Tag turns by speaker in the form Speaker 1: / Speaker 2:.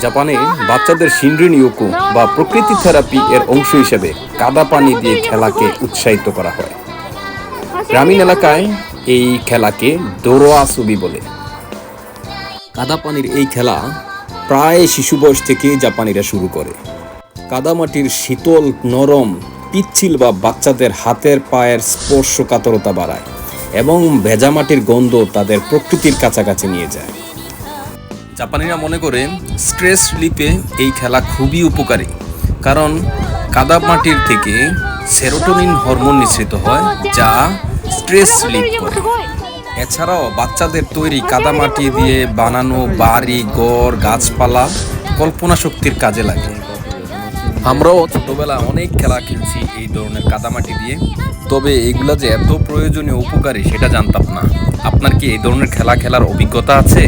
Speaker 1: জাপানে বাচ্চাদের শিনরিন বা প্রকৃতি থেরাপি এর অংশ হিসেবে কাদা পানি দিয়ে খেলাকে উৎসাহিত করা হয়। গ্রামীণ এলাকায় এই খেলাকে দোরোয়া সুবি বলে। কাদা পানির এই খেলা প্রায় শিশু বয়স থেকে জাপানিরা শুরু করে। কাদামাটির শীতল, নরম, পিচ্ছিল বা বাচ্চাদের হাতের পায়ের স্পর্শকাতরতা বাড়ায় এবং ভেজা মাটির গন্ধ তাদের প্রকৃতির কাছাকাছি নিয়ে যায়। জাপানিরা মনে করে স্ট্রেস রিলিফে এই খেলা খুবই উপকারী। কারণ কাদা মাটির থেকে সেরোটোনিন হরমোন নিঃসৃত হয়, যা স্ট্রেস রিলিফ করে। এছাড়াও বাচ্চাদের তৈরি কাদামাটি দিয়ে বানানো বাড়ি, ঘর, গাছপালা কল্পনা শক্তির কাজে লাগে। আমরাও ছোটবেলা অনেক খেলা খেলছি এই ধরনের কাদামাটি দিয়ে। তবে এগুলা যে এত প্রয়োজনীয় উপকারী সেটা জানতাম না। আপনার কি এই ধরনের খেলা খেলার অভিজ্ঞতা আছে?